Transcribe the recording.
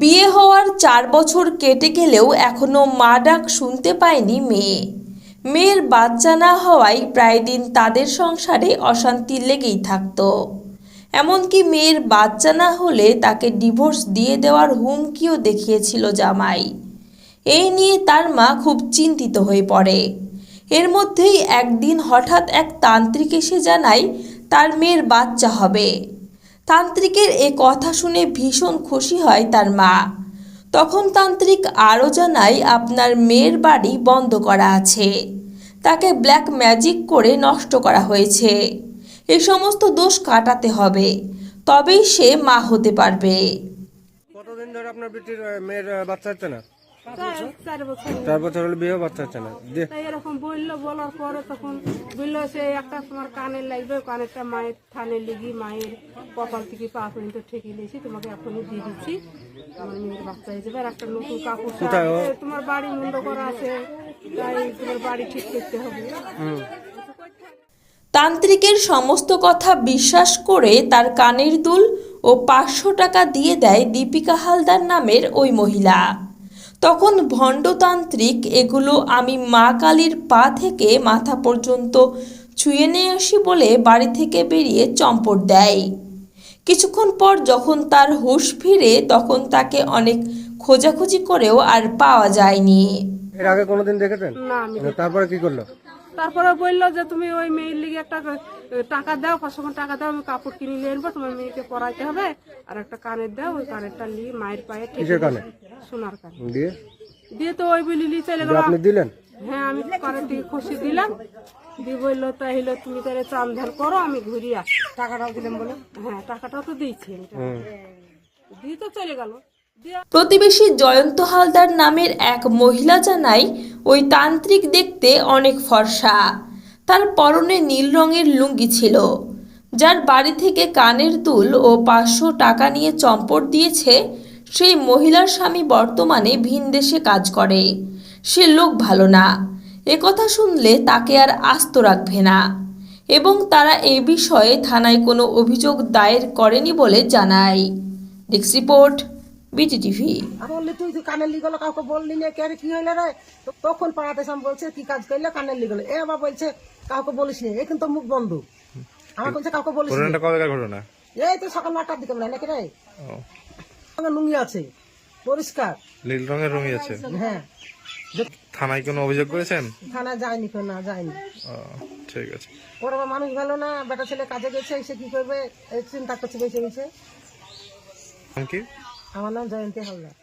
বিয়ে হওয়ার চার বছর কেটে গেলেও এখনও মা ডাক শুনতে পায়নি মেয়ে। মেয়ের বাচ্চা না হওয়ায় প্রায় দিন তাদের সংসারে অশান্তি লেগেই থাকতো। এমনকি মেয়ের বাচ্চা না হলে তাকে ডিভোর্স দিয়ে দেওয়ার হুমকিও দেখিয়েছিল জামাই। এই নিয়ে তার মা খুব চিন্তিত হয়ে পড়ে। এর মধ্যেই একদিন হঠাৎ এক তান্ত্রিক এসে জানায়, তার মেয়ের বাচ্চা হবে। তান্ত্রিকের এ কথা শুনে ভীষণ খুশি হয় তার মা। তখন তান্ত্রিক আরও জানায়, আপনার মেয়ের বাড়ি বন্ধ করা আছে। তাকে ব্ল্যাক ম্যাজিক করে নষ্ট করা হয়েছে। এ সমস্ত দোষ কাটাতে হবে। তবেই সে মা হতে পারবে। কতদিন ধরে আপনার বেটির মেয়ের বাচ্চা হচ্ছে না? চার বছর হলে বিয়েও বাচ্চা হচ্ছে না। এরকম বলল বলার পরে তখন বলল সে একটা তোমার কানে লাগবে কানেরটা মায়ের থানে লিগি মায়ের কপাল থেকে পা পর্যন্ত ঠেকে নিয়েছি তোমাকে এখনই দিয়ে দিচ্ছি। আমার মেয়ের বাচ্চা হয়ে যাবে। আর একটা নতুন কাপড় তোমার বাড়ি মুন্ড করা আছে। তাই তোমার বাড়ি ঠিক করতে হবে। তান্ত্রিকের সমস্ত কথা বিশ্বাস করে তার কানের দুল ও পাঁচশো টাকা দিয়ে দেয় দীপিকা হালদার নামের ওই মহিলা। তখন ভণ্ডতান্ত্রিক এগুলো আমি মা কালীর পা থেকে মাথা পর্যন্ত ছুঁয়ে নিয়ে আসি বলে বাড়ি থেকে বেরিয়ে চম্পট দেয়। কিছুক্ষণ পর যখন তার হুঁশ ফিরে তখন তাকে অনেক খোঁজাখুঁজি করেও আর পাওয়া যায়নি। এর আগে কোনোদিন দেখেছেন? না আমি তারপরে কি করল? তারপরে বলল যে তুমি ওই মেয়ের লিগে একটা টাকা দাও পাঁচশো টাকা দাও আমি কাপড় কিনে নিয়ে আনব তোমার মেয়েকে পরাইতে হবে আর একটা কানের দাও ওই কানেরটা নিয়ে মায়ের পায়ে কানে? সোনার কানে দিয়ে? দিয়ে তো ওই বলি চলে গেল। আপনি দিলেন? হ্যাঁ আমি কানের থেকে খুশি দিলাম। দিয়ে বলল তাহলে তুমি তাহলে চান ধার করো আমি ঘুরি আসি টাকাটাও দিলাম বলে? হ্যাঁ টাকাটাও তো দিয়েছি দিয়ে তো চলে গেল। প্রতিবেশী জয়ন্ত হালদার নামের এক মহিলা জানায় ওই তান্ত্রিক দেখতে অনেক ফর্সা। তার পরনে নীল রঙের লুঙ্গি ছিল। যার বাড়ি থেকে কানের দুল ও পাঁচশো টাকা নিয়ে চম্পট দিয়েছে সেই মহিলার স্বামী বর্তমানে ভিন দেশে কাজ করে। সে লোক ভালো না। একথা শুনলে তাকে আর আস্ত রাখবে না। এবং তারা এই বিষয়ে থানায় কোনো অভিযোগ দায়ের করেনি বলে জানায়। ডেক্স রিপোর্ট বিটিটিভি বললি তুই কানের লিগলো কাউকে বললি না কে কি হইল রে? তখন পাড়াতে সাম বলছে কি কাজ করলে? কানের লিগলো এ আবার বলছে কাউকে বলিস নি এখন তো মুখ বন্ধ। আমার বলছে কাউকে বলিস নি। ঘটনা? এই তো সকাল নটার দিকে বলে নাকি রে? রঙের লুঙ্গি আছে। পরিষ্কার। নীল রঙের লুঙ্গি আছে। হ্যাঁ। থানায় কোনো অভিযোগ করেছেন? থানায় যায়নি কেউ না যায়নি। ঠিক আছে। ওর বাবা মানুষ ভালো না বেটা ছেলে কাজে গেছে সে কি করবে? চিন্তা করছে বেঁচে গেছে। আমার নাম জয়ন্তী হালদার।